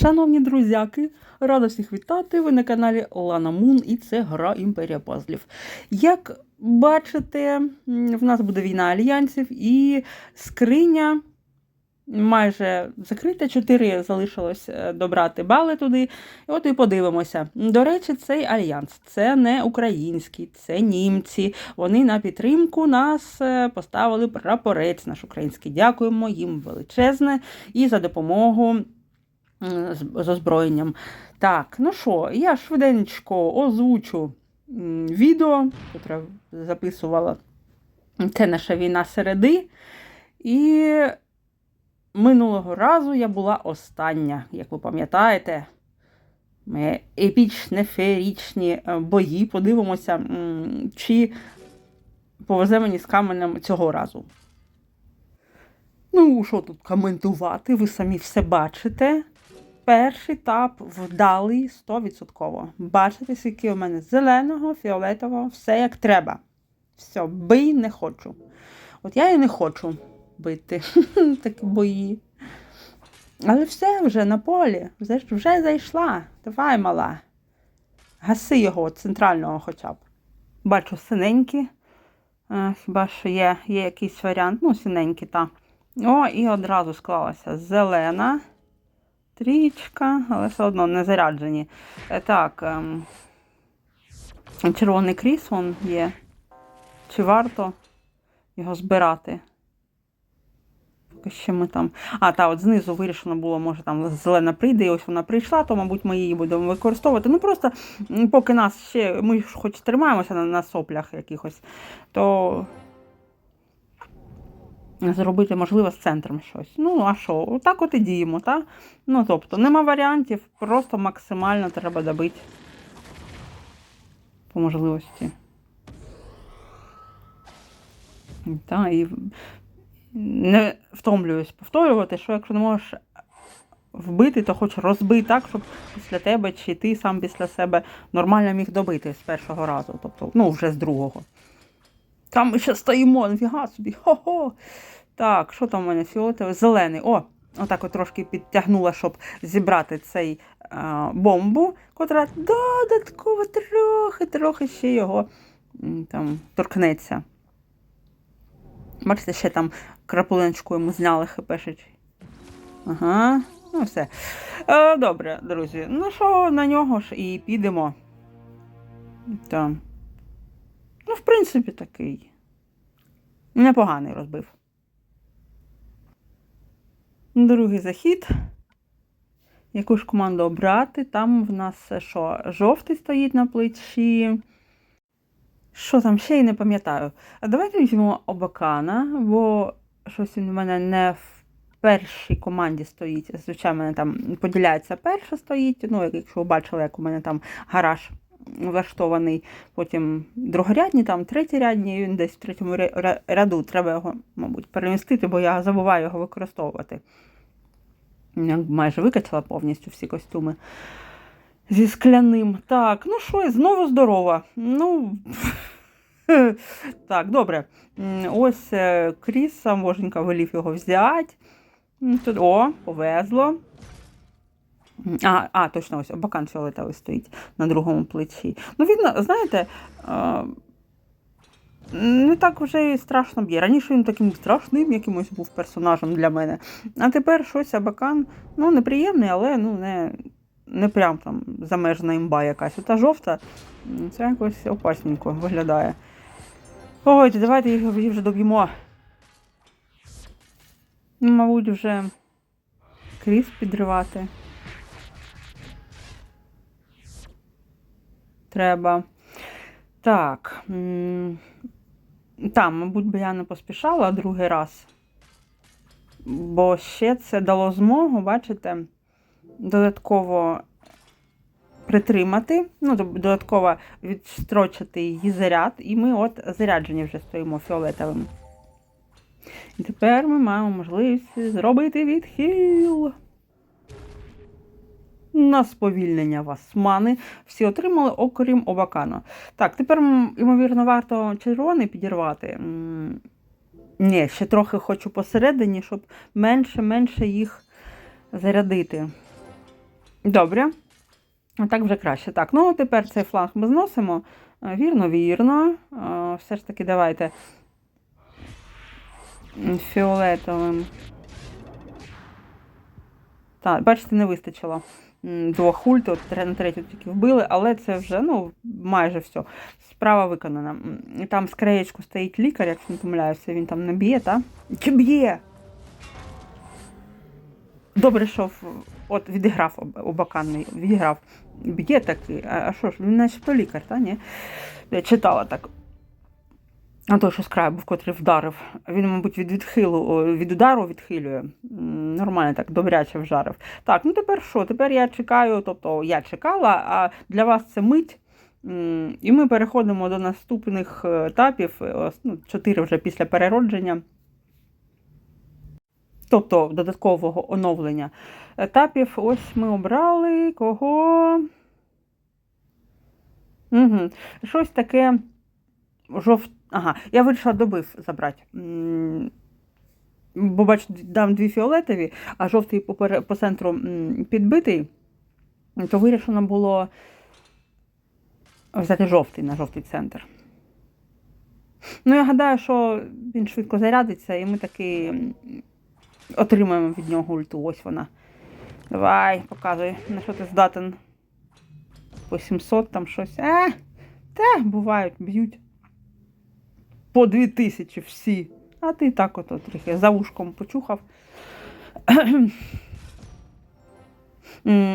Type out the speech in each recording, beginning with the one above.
Шановні друзяки, рада всіх вітати. Ви на каналі Лана Мун і це гра Імперія Пазлів. Як бачите, в нас буде війна альянсів і скриня майже закрита. Чотири залишилось е, добрати бали туди. І от і подивимося. До речі, цей альянс це не український, це німці. Вони на підтримку нас е, поставили прапорець наш український. Дякуємо їм величезне і за допомогу з озброєнням. Так, ну що, я швиденько озвучу відео, яке записувала. Це наша війна середи. І минулого разу я була остання, як ви пам'ятаєте. Ми епічні, феєрічні е, бої. Подивимося, чи повезе мені з каменем цього разу. Ну, що тут коментувати? Ви самі все бачите. Перший етап вдалий 100%. Бачите, скільки у мене зеленого, фіолетового, все як треба. Все, бий не хочу. От я і не хочу бити такі бої. Але все вже на полі, вже, зайшла. Давай, мала. Гаси його центрального хоча б. Бачу синенькі. Хіба що є, є якийсь варіант, ну, синенькі, та. О, і одразу склалася зелена трічка, але все одно не заряджені. Е, Так, ем, червоний кріс є. Чи варто його збирати? Поки що ми там. А, та, от знизу вирішено було, може там зелена прийде, і ось вона прийшла, то, мабуть, ми її будемо використовувати. Ну просто поки нас ще, ми ж хоч тримаємося на, на соплях якихось, то зробити, можливо, з центром щось. Ну, а що? Отак от і діємо, так? Ну, тобто, нема варіантів, просто максимально треба добити по можливості. Та, і не втомлююсь повторювати, що якщо не можеш вбити, то хоч розбий так, щоб після тебе чи ти сам після себе нормально міг добити з першого разу, тобто, ну, вже з другого. Там ми ще стоїмо, нафіга собі. Хо-хо. Так, що там у мене фіолетовий? Зелений. О, отак от трошки підтягнула, щоб зібрати цей а, бомбу, котра додатково трохи, трохи ще його там торкнеться. Бачите, ще там краплиночку йому зняли хпшить. Ага, ну все. Добре, друзі. Ну що, на нього ж і підемо. Там. Ну, в принципі, такий. Непоганий розбив. Другий захід. Яку ж команду обрати? Там в нас що? Жовтий стоїть на плечі. Що там ще й не пам'ятаю. А давайте візьмемо Обакана, бо щось він в мене не в першій команді стоїть. Зазвичай в мене там поділяється перша стоїть. Ну, як- якщо ви бачили, як у мене там гараж влаштований, потім другорядні, там третєрядні, він десь в третьому ря- ря- ряду. Треба його, мабуть, перемістити, бо я забуваю його використовувати. Я майже викачала повністю всі костюми зі скляним. Так, ну що, знову здорова. Ну. Так, добре. Ось е, Кріс сам боженька велів його взяти. О, повезло. А, а, точно, ось бакан фіолетовий стоїть на другому плечі. Ну, видно, знаєте, не так вже і страшно б'є. Раніше він таким страшним якимось був персонажем для мене. А тепер щось Абакан, ну, неприємний, але ну, не, не прям там замежна імба якась. Ота жовта, це якось опасненько виглядає. Ой, давайте їх вже доб'ємо. Ну, Мабуть, вже кріс підривати. Треба. Так. Там, мабуть, би я не поспішала другий раз. Бо ще це дало змогу, бачите, додатково притримати, ну, додатково відстрочити її заряд, і ми от заряджені вже стоїмо фіолетовим. І тепер ми маємо можливість зробити відхил. На сповільнення вас мани всі отримали, окрім Обакана. Так, тепер, ймовірно, варто червоний підірвати. Ні, ще трохи хочу посередині, щоб менше-менше їх зарядити. Добре. Так вже краще. Так, ну тепер цей фланг ми зносимо. Е, Вірно, вірно. Е, Все ж таки, давайте фіолетовим. Так, бачите, не вистачило двох от на третю тільки вбили, але це вже ну, майже все. Справа виконана. Там з краєчку стоїть лікар, якщо не помиляюся, він там не б'є, так? Чи б'є? Добре, що от відіграв об- обаканний, відіграв. Б'є такий, а що ж, він начебто лікар, та ні? Я читала так. А той, що з був, котрий вдарив. Він, мабуть, від відхилу, від удару відхилює. Нормально так, добряче вжарив. Так, ну тепер що? Тепер я чекаю, тобто я чекала, а для вас це мить. І ми переходимо до наступних е, етапів, е, ну, чотири вже після переродження. Тобто додаткового оновлення етапів. Ось ми обрали кого. Угу. Щось таке жовт. Ага, я вирішила добив забрати. Бо бачу, дам дві фіолетові, а жовтий попер... по центру підбитий, то вирішено було взяти жовтий на жовтий центр. Ну, я гадаю, що він швидко зарядиться, і ми таки отримаємо від нього ульту. Ось вона. Давай, показуй, на що ти здатен. По 700 там щось. Е, та, бувають, б'ють. По 2000 всі. А ти так ото трохи за вушком почухав.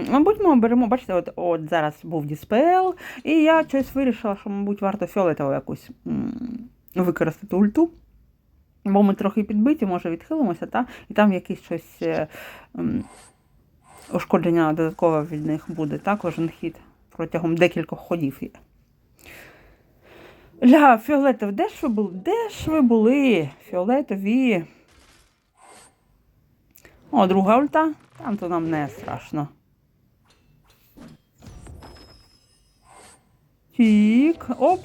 Мабуть, ми оберемо, бачите, от, от зараз був діспел, і я щось вирішила, що, мабуть, варто фіолетову якусь використати ульту. Бо ми трохи підбиті, може відхилимося, та? і там якесь щось е, ушкодження додаткове від них буде, так, кожен хід протягом декількох ходів. є. Ля, фіолетов, де ж ви були? Де ж ви були? Фіолетові. О, друга ульта. Там то нам не страшно. Тік. Оп.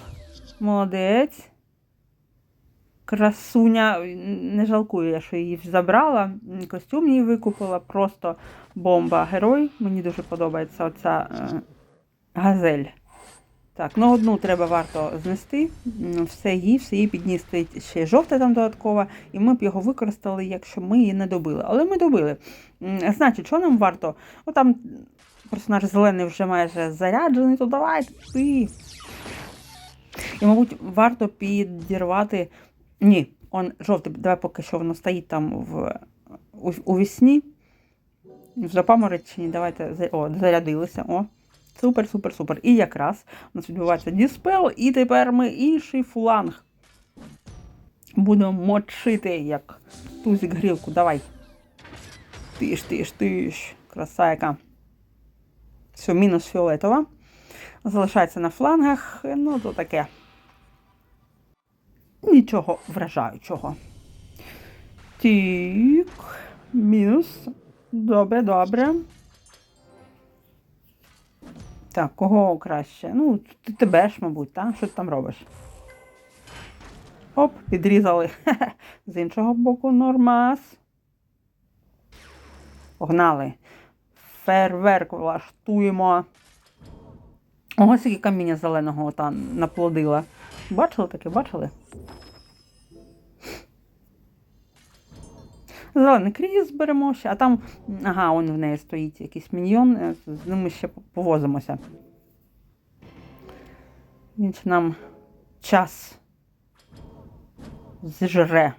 Молодець. Красуня. Не жалкую, я що її забрала. Костюм їй викупила. Просто бомба. Герой. Мені дуже подобається оця е, газель. Так, ну одну треба варто знести. Все її, все її підніс стоїть ще жовте там додатково, і ми б його використали, якщо ми її не добили. Але ми добили. Значить, що нам варто? Ну там персонаж зелений вже майже заряджений, то давай ти. І, мабуть, варто підірвати. Ні, он жовтий, давай поки що воно стоїть там в, у, у вісні. В запамороченні, давайте о, зарядилися. О, супер, супер, супер. І якраз у нас відбувається діспел, і тепер ми інший фланг. Будемо мочити, як тузик грілку. Давай. Тиш, тиш, тиш. Краса яка. Все, мінус фіолетова. Залишається на флангах. Ну, то таке. Нічого вражаючого. Тік. Мінус. Добре, добре. Так, кого краще? Ну, ти тебе ж, мабуть, так? Що ти там робиш? Оп, підрізали. З іншого боку нормас. Погнали. Фейерверк влаштуємо. Ось які каміння зеленого там наплодила. Бачили таке, бачили? Зелений кріс беремо ще, а там, ага, он в неї стоїть якийсь міньйон, е, з ними ще повозимося. Він ще нам час зжре.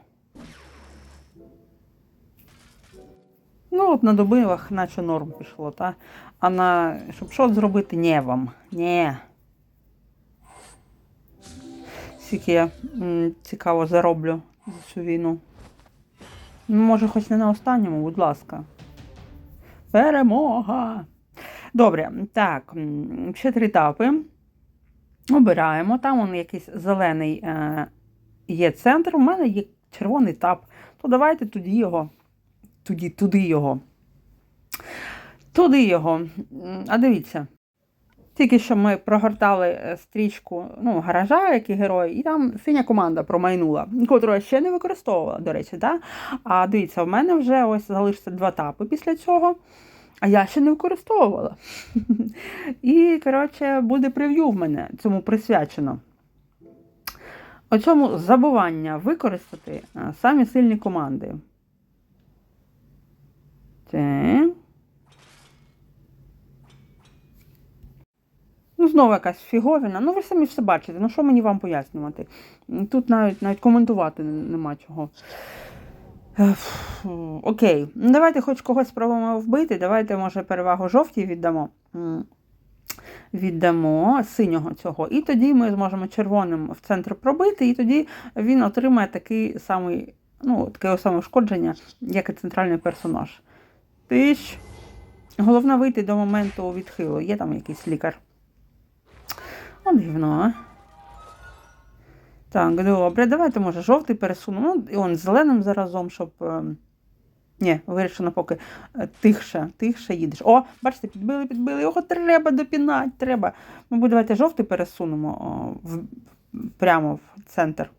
Ну, от на добивах наче норм пішло, та? А на щоб що зробити, не вам. Ні. Скільки я м, цікаво зароблю за цю війну. Може, хоч не на останньому, будь ласка. Перемога! Добре, так, ще три етапи. Обираємо. Там он якийсь зелений е, є центр. У мене є червоний тап. То давайте тоді його. Туди, туди його. Туди його. А дивіться. Тільки що ми прогортали е, стрічку ну, гаража, як і герой, і там синя команда промайнула, котру я ще не використовувала, до речі. Да? А дивіться, в мене вже ось залишиться два тапи після цього. А я ще не використовувала. І, коротше, буде прев'ю в мене цьому присвячено. Оцьому забування використати самі сильні команди. Це. Ну, знову якась фіговіна. Ну, ви самі все бачите. Ну, що мені вам пояснювати? Тут навіть навіть коментувати нема чого. Е, Окей, ну давайте хоч когось спробуємо вбити. Давайте, може, перевагу жовтій віддамо. Віддамо синього цього. І тоді ми зможемо червоним в центр пробити, і тоді він отримає такий самий, ну, таке саме ушкодження, як і центральний персонаж. Тиш. Головне вийти до моменту відхилу. Є там якийсь лікар. О, дивно, а? Так, добре, давайте, може, жовтий пересунемо. Ну, і он зеленим заразом, щоб. е, Ні, вирішено поки е, тихше, тихше їдеш. О, бачите, підбили, підбили. Його треба допінати, треба. Мабуть, давайте жовтий пересунемо о, в, прямо в центр.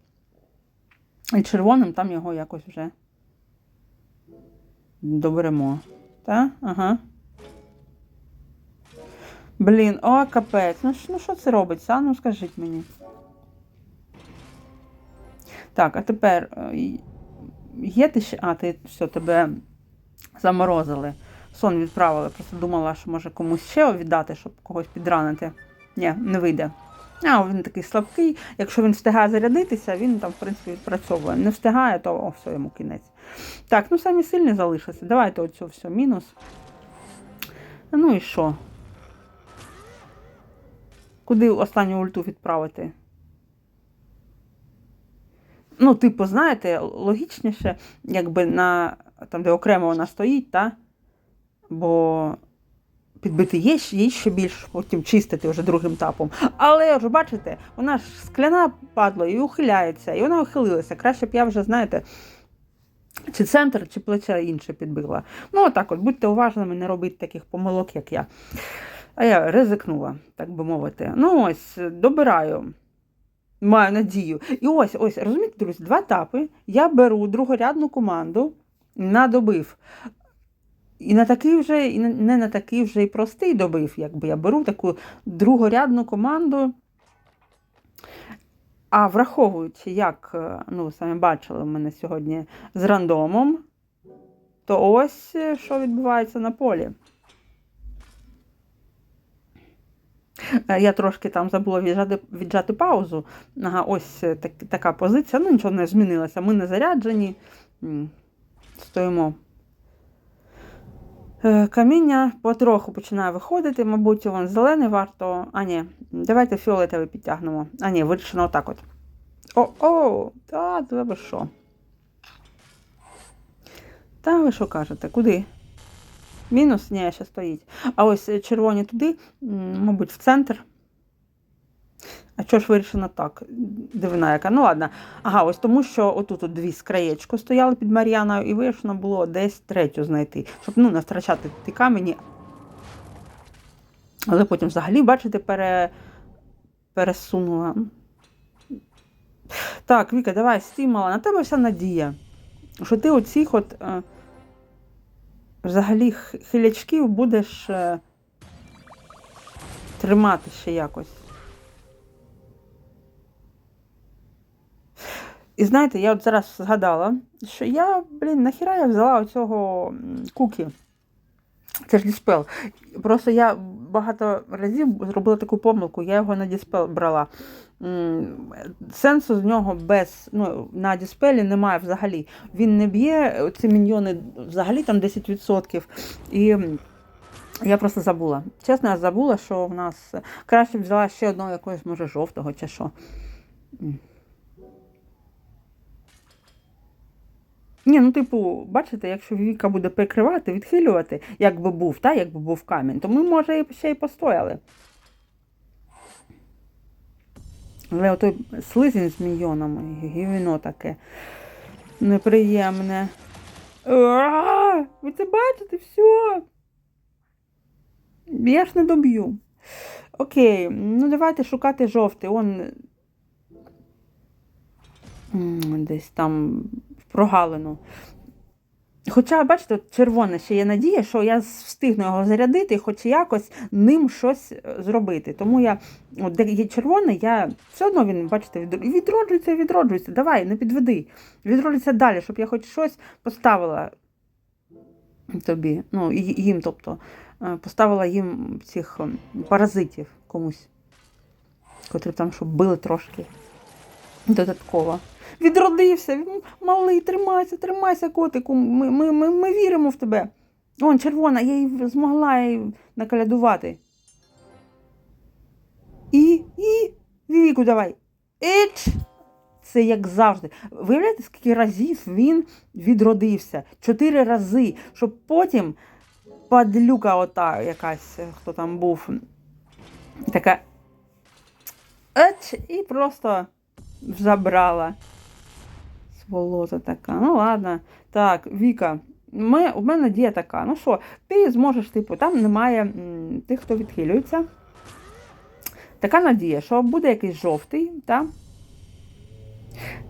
І червоним там його якось вже доберемо. Так? Ага. Блін, о, капець. Ну, що- ну що це робиться? А ну скажіть мені. Так, а тепер е, є ти ще. А, ти все, тебе заморозили. Сон відправили. Просто думала, що може комусь ще віддати, щоб когось підранити. Ні, не вийде. А, він такий слабкий. Якщо він встигає зарядитися, він там, в принципі, відпрацьовує. Не встигає, то о, все, йому кінець. Так, ну самі сильні залишилися. Давайте оцю все, мінус. Ну і що? Куди останню ульту відправити? Ну, типу, знаєте, логічніше, якби на там, де окремо вона стоїть, та? бо підбити є, їй ще більше, потім чистити вже другим тапом. Але ж бачите, вона ж скляна падла і ухиляється, і вона ухилилася. Краще б я вже, знаєте, чи центр, чи плече інше підбила. Ну, отак от, будьте уважними, не робіть таких помилок, як я. А я ризикнула, так би мовити. Ну, ось, добираю. Маю надію. І ось, ось, розумієте, друзі, два етапи. Я беру другорядну команду на добив. І на такий вже, і не на такий вже і простий добив, якби я беру таку другорядну команду. А враховуючи, як, е, ну, самі бачили в мене сьогодні з рандомом, то ось е, що відбувається на полі. Я трошки там забула віджати, віджати паузу. Ага, ось е, так, така позиція. Ну, нічого не змінилося. Ми не заряджені. Стоїмо. Е, Каміння потроху починає виходити, мабуть, вон зелений варто. А, ні, давайте фіолетовий підтягнемо. А, ні, вирішено отак от. О-о! Та ви що? Та ви що кажете? Куди? Мінус? Ні, ще стоїть. А ось е, червоні туди, мабуть, в центр. А чого ж вирішено так? Дивина яка. Ну ладно. Ага, ось тому, що отут от дві з краєчку стояли під Мар'яною, і вирішено було десь третю знайти, щоб ну, не втрачати ті камені. Але потім взагалі, бачите, пере... пересунула. Так, Віка, давай, стімала, на тебе вся надія. Що ти оцих от е, взагалі хилячків будеш е, тримати ще якось. І знаєте, я от зараз згадала, що я, блін, нахіра я взяла оцього кукі. Це ж діспел. Просто я багато разів зробила таку помилку, я його на діспел брала. Сенсу з нього без, ну, на діспелі немає взагалі. Він не б'є ці міньйони взагалі там 10%. І я просто забула. Чесно, я забула, що в нас краще б взяла ще одного якогось, може, жовтого чи що. Ні, ну типу, бачите, якщо Віка буде прикривати, відхилювати, як би був, та, як був камінь, то ми, може, ще й постояли. Але отой слизень з мільйонами, гівіно таке неприємне. Ви це бачите? Все. Я ж не доб'ю. Окей, ну давайте шукати жовтий. Он десь там в прогалину. Хоча, бачите, от червоне ще є надія, що я встигну його зарядити, хоч якось ним щось е, зробити. Тому я, от де є червоне, я все одно він, бачите, відроджується, відроджується. Давай, не підведи. Відроджується далі, щоб я хоч щось поставила тобі, ну, їм, тобто, е, поставила їм цих ем, паразитів комусь, котрі там, щоб били трошки додатково. Відродився, він малий, тримайся, тримайся, котику. Ми, ми, ми, ми віримо в тебе. Он, червона, я її змогла її накалядувати. І, і, Віку, давай. Іч! Це як завжди. Виявляєте, скільки разів він відродився? Чотири рази, щоб потім падлюка ота якась, хто там був, така. Еч, і просто забрала. Сволота така. Ну ладно. Так, Віка, ми, у мене дія така. Ну що, ти зможеш, типу, там немає тих, хто відхилюється. Така надія, що буде якийсь жовтий, та?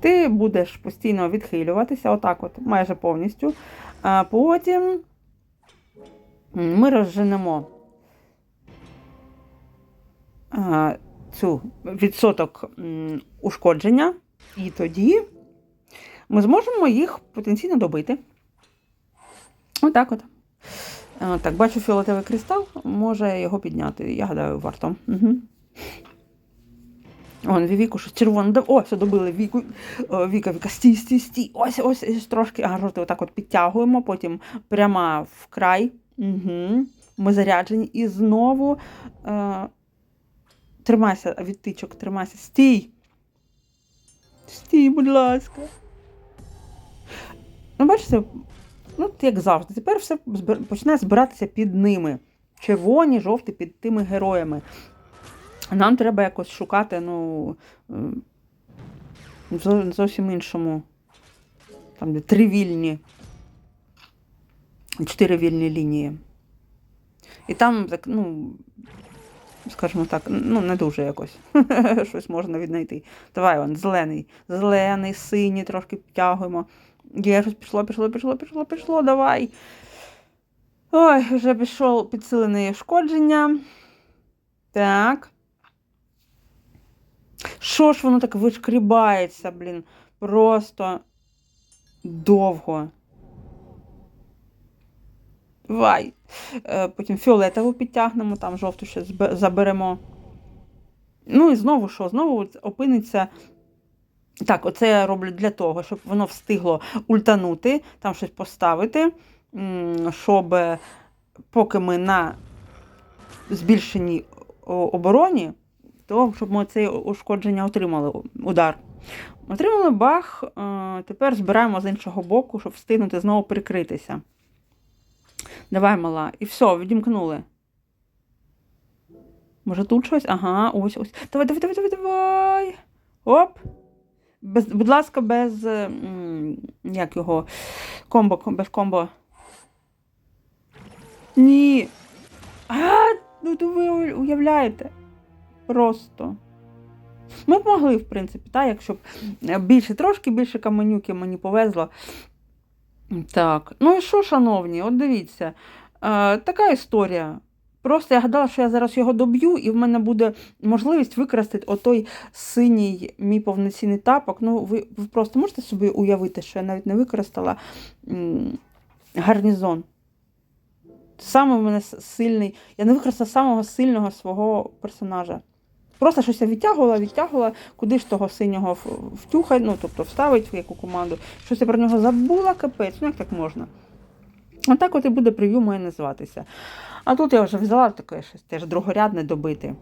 ти будеш постійно відхилюватися, отак от, майже повністю. А потім ми розженемо цю відсоток ушкодження, і тоді ми зможемо їх потенційно добити. Отак от. Е, Так, бачу фіолетовий кристал, може його підняти. Я гадаю, варто. Угу. Вон, Віку, що червоно. О, все добили Віку. Віка, Віка, стій, стій, стій. Ось, ось, ось трошки. Ага, жовтий отак от підтягуємо, потім прямо в край. Угу. Ми заряджені. І знову. Е, тримайся, відтичок, тримайся. Стій. Стій, будь ласка. Ну, бачите, ну, як завжди. Тепер все починає збиратися під ними. Червоні, жовті під тими героями. Нам треба якось шукати, ну, м, зовсім іншому. Там, де три вільні, чотири вільні лінії. І там, так, ну, скажімо так, ну, не дуже якось щось можна віднайти. Давай, он, зелений, зелений, синій, трошки підтягуємо. Є, щось пішло, пішло, пішло, пішло, пішло, давай. Ой, вже пішов підсилене ушкодження. Так. Що ж воно так вишкрібається, блін? Просто довго. Давай. Е, Потім фіолетову підтягнемо, там жовту ще заберемо. Ну і знову що? Знову опиниться. Так, оце я роблю для того, щоб воно встигло ультанути, там щось поставити, щоб е, поки ми на збільшеній обороні, то щоб ми це ушкодження отримали, удар. Отримали бах, е, тепер збираємо з іншого боку, щоб встигнути знову прикритися. Давай, мала. І все, відімкнули. Може тут щось? Ага, ось ось. Давай, давай, давай, давай, давай. Оп. Без, будь ласка, без. е, Як його? Комбо, ком- без комбо. Ні. А, ну то ви уявляєте. Просто. Ми б могли, в принципі, так, якщо б е, більше, трошки більше каменюки мені повезло. Так, ну і що, шановні, от дивіться, е, така історія. Просто я гадала, що я зараз його доб'ю, і в мене буде можливість використати отой синій мій повноцінний тапок. Ну, ви, ви просто можете собі уявити, що я навіть не використала гарнізон. Саме в мене сильний. Я не використала самого сильного свого персонажа. Просто щось я відтягувала, відтягувала, куди ж того синього втюхать, ну, тобто вставить в яку команду. Щось я про нього забула, капець, ну як так можна? Отак от і буде прев'ю моє називатися. А тут я вже взяла таке щось теж другорядне добити.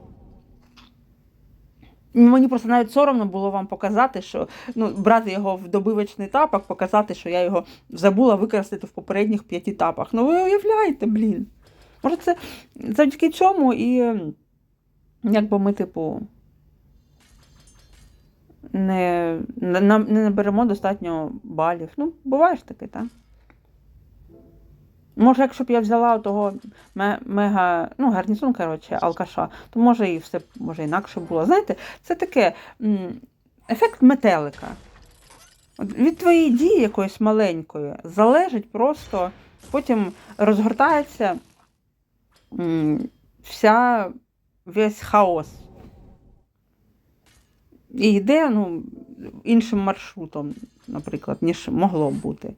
Мені просто навіть соромно було вам показати, що ну, брати його в добивочний тапок, показати, що я його забула використати в попередніх п'яти тапах. Ну ви уявляєте, блін. Може, це завдяки цьому і якби ми, типу, не, не наберемо достатньо балів. Ну, буває ж таке, так? Може, якщо б я взяла того мега, ну, гарнізон, коротше, алкаша, то може і все може інакше було. Знаєте, це таке ефект метелика. Від твоєї дії якоїсь маленької залежить просто, потім розгортається вся, весь хаос. І йде ну, іншим маршрутом, наприклад, ніж могло б бути.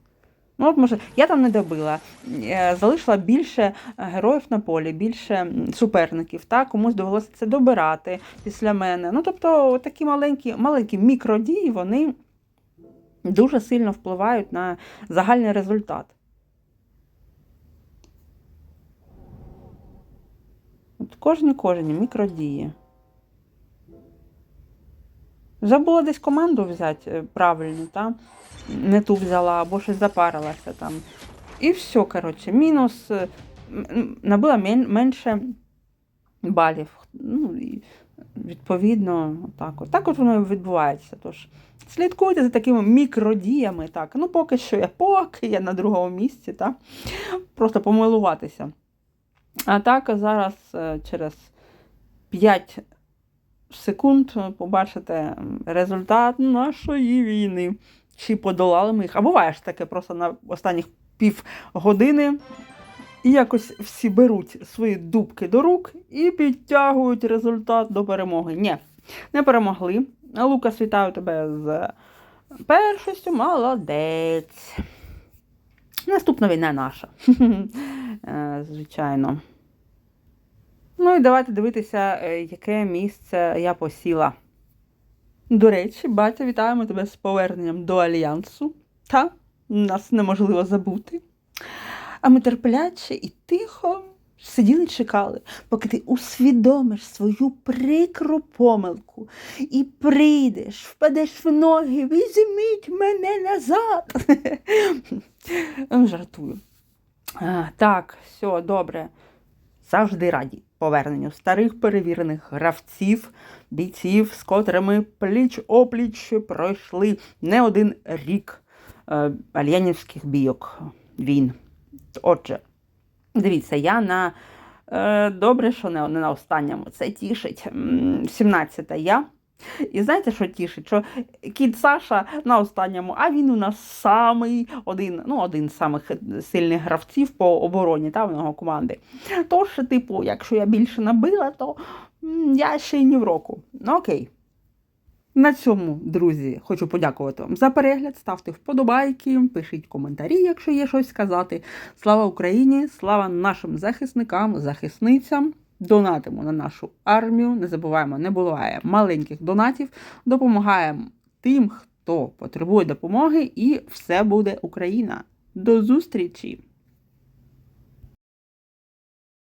Ну, от може, я там не добила, е, залишила більше героїв на полі, більше суперників, та комусь довелося це добирати після мене. Ну, тобто, такі маленькі, маленькі мікродії, вони дуже сильно впливають на загальний результат. От кожні кожні мікродії. Забула десь команду взяти е, правильно, та? не ту взяла, або щось запарилася там. І все, коротше, мінус е, набила менше балів. Ну, і відповідно, так от. Так воно відбувається. Тож слідкуйте за такими мікродіями. Так. Ну, поки що я поки я на другому місці, так? просто помилуватися. А так зараз е, через 5 секунд побачите результат нашої війни. Чи подолали ми їх. А буває ж таке просто на останніх пів години. І якось всі беруть свої дубки до рук і підтягують результат до перемоги. Ні, не перемогли. Лукас, вітаю тебе з першістю. Молодець. Наступна війна наша. Е, Звичайно. Ну і давайте дивитися, е, яке місце я посіла. До речі, батя, вітаємо тебе з поверненням до Альянсу. Та нас неможливо забути. А ми терпляче і тихо сиділи чекали, поки ти усвідомиш свою прикру помилку і прийдеш, впадеш в ноги, візьміть мене назад. Жартую. Так, все, добре. Завжди раді поверненню старих перевірених гравців, бійців, з котрими пліч-опліч пройшли не один рік е, альянівських бійок. війн. Отже, дивіться, я на е, добре, що не, не на останньому. Це тішить. 17-та я. І знаєте, що тішить? Що кіт Саша на останньому, а він у нас самий один, ну, один з самих сильних гравців по обороні та в його команди. Тож, типу, якщо я більше набила, то я ще й ні в року. Ну, окей. На цьому, друзі, хочу подякувати вам за перегляд. Ставте вподобайки, пишіть коментарі, якщо є щось сказати. Слава Україні! Слава нашим захисникам, захисницям! Донатимо на нашу армію. Не забуваємо, не буває маленьких донатів. Допомагаємо тим, хто потребує допомоги, і все буде Україна. До зустрічі!